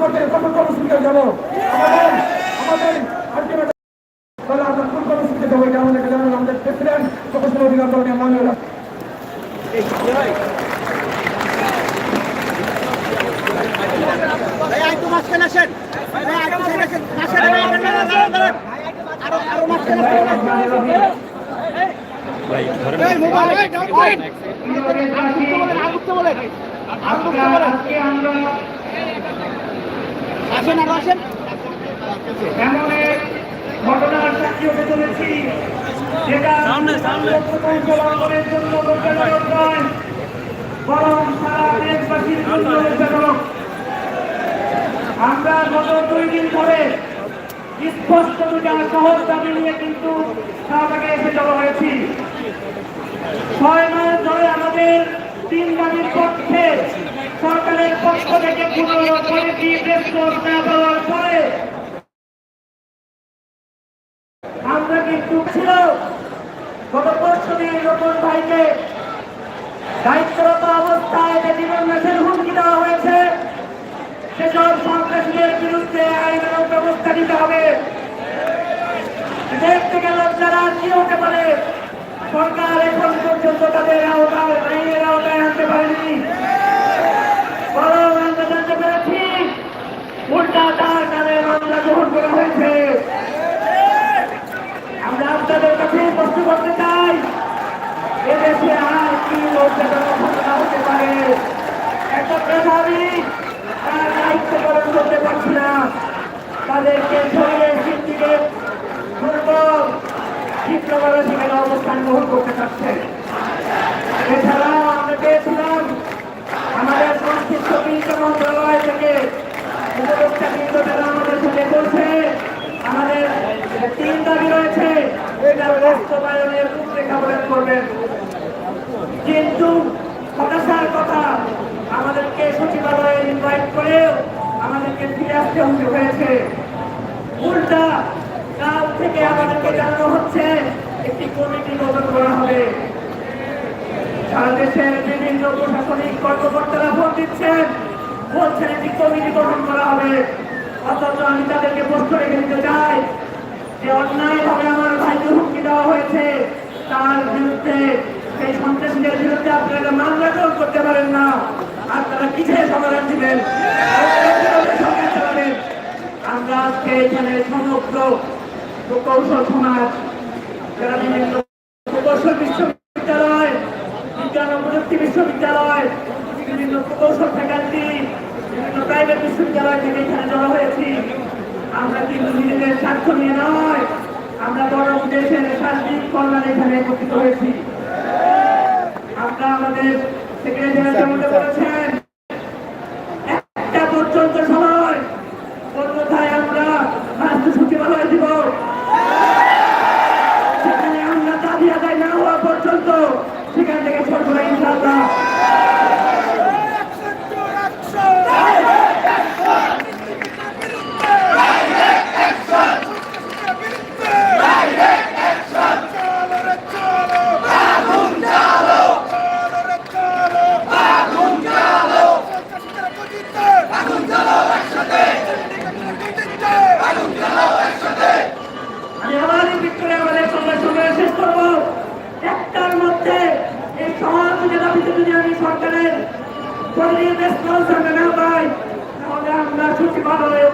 করতে কখন কর্মসূচিতে যাব। আমাদের আমাদের আলটিমেট তাহলে আমরা কোন কর্মসূচিতে যাব। এটা আমাদেরকে জানান আমাদের প্রেসিডেন্ট, প্রফেসর অধিকার দলকে মাননীয় ভাই একটু আসেন। আর। আসেন আরও আসেন এমন এক ঘটনার সাক্ষী হতে চলেছি যেটা জনগণের জন্য লজ্জাজনক নয় বরং সারা দেশবাসীর জন্য লজ্জাজনক আমরা গত দুই দিন ধরে স্পষ্ট দুটা সহজ দাবি নিয়ে কিন্তু শাহবাগে এসে জড়ো হয়েছি ছয় মাস ধরে আমাদের তিন দাবির পক্ষে সরকারের পক্ষ থেকে কোনো কমিটি রেসপন্স না কিন্তু ছিল গত পরশু দিন ভাইকে দায়িত্বরত অবস্থায় যে জীবন নাশের হুমকি দেওয়া হয়েছে, সেসব সন্ত্রাসীদের বিরুদ্ধে আইনানুগ ব্যবস্থা নিতে হবে। দেখতে গেল যারা কি হতে পারে? সরকার এখন পর্যন্ত তাদের আওতায়, আইনের আওতায় আনতে পারেনি বরং আমরা জানতে পেরেছি আমরা আপনাদের কাছে প্রশ্ন করতে চাই। এদেশে আর কি হতে পারে? একটা প্রভাবী তার করতে পারছি না তাদেরকে ধরে সিদ্দিকে দুর্বল বিপ্লবের সেখানে অবস্থান গ্রহণ করতে চাচ্ছে। উপভোক্তা বৃন্দ আমাদের সাথে করছে আমাদের তিন দাবি রয়েছে এটার বাস্তবায়নের রূপরেখা কিন্তু হতাশার কথা আমাদেরকে সচিবালয়ে ইনভাইট করেও আমাদেরকে ফিরে আসতে হয়েছে উল্টা কাল থেকে আমাদেরকে জানানো হচ্ছে একটি কমিটি গঠন করা হবে সারা দেশের বিভিন্ন প্রশাসনিক কর্মকর্তারা ভোট দিচ্ছেন। বলছেন একটি কমিটি গঠন করা হবে। অথচ আমি তাদেরকে প্রশ্ন রেখে দিতে চাই যে অন্যায়ভাবে আমার ভাইকে হুমকি দেওয়া হয়েছে। তার বিরুদ্ধে, সেই সন্ত্রাসীদের বিরুদ্ধে আপনারা মামলা গ্রহণ করতে পারেন না। আপনারা কিসের সমাধান দিবেন। আমরা আজকে এখানে সমগ্র প্রকৌশল সমাজ, যারা বিভিন্ন প্রকৌশল বিশ্ববিদ্যালয়, বিজ্ঞান ও প্রযুক্তি বিশ্ববিদ্যালয় প্রকৌশল ফ্যাকাল্টি বিভিন্ন প্রাইভেট বিশ্ববিদ্যালয় থেকে এখানে জড়ো হয়েছি। আমরা কিন্তু নিজেদের স্বার্থ নিয়ে নয় আমরা বড় দেশের সার্বিক কল্যাণ এখানে একত্রিত হয়েছি। আমরা আমাদের সেক্রেটারি বলেছেন একটা পর্যন্ত সময় অন্যথায় আমরা রাষ্ট্র সচিবালয় দিব সেখানে আমরা দাবি আদায় না হওয়া পর্যন্ত সেখান থেকে সরবো না ইনশাআল্লাহ আমি আবার এই ভিক্টোরে আমাদের সঙ্গে সঙ্গে শেষ করব একটার মধ্যে এই সমাজ দাবিতে যদি আমি সরকারের প্রতিদিন রেসপন্স আমরা না পাই তাহলে আমরা সচিবালয়ে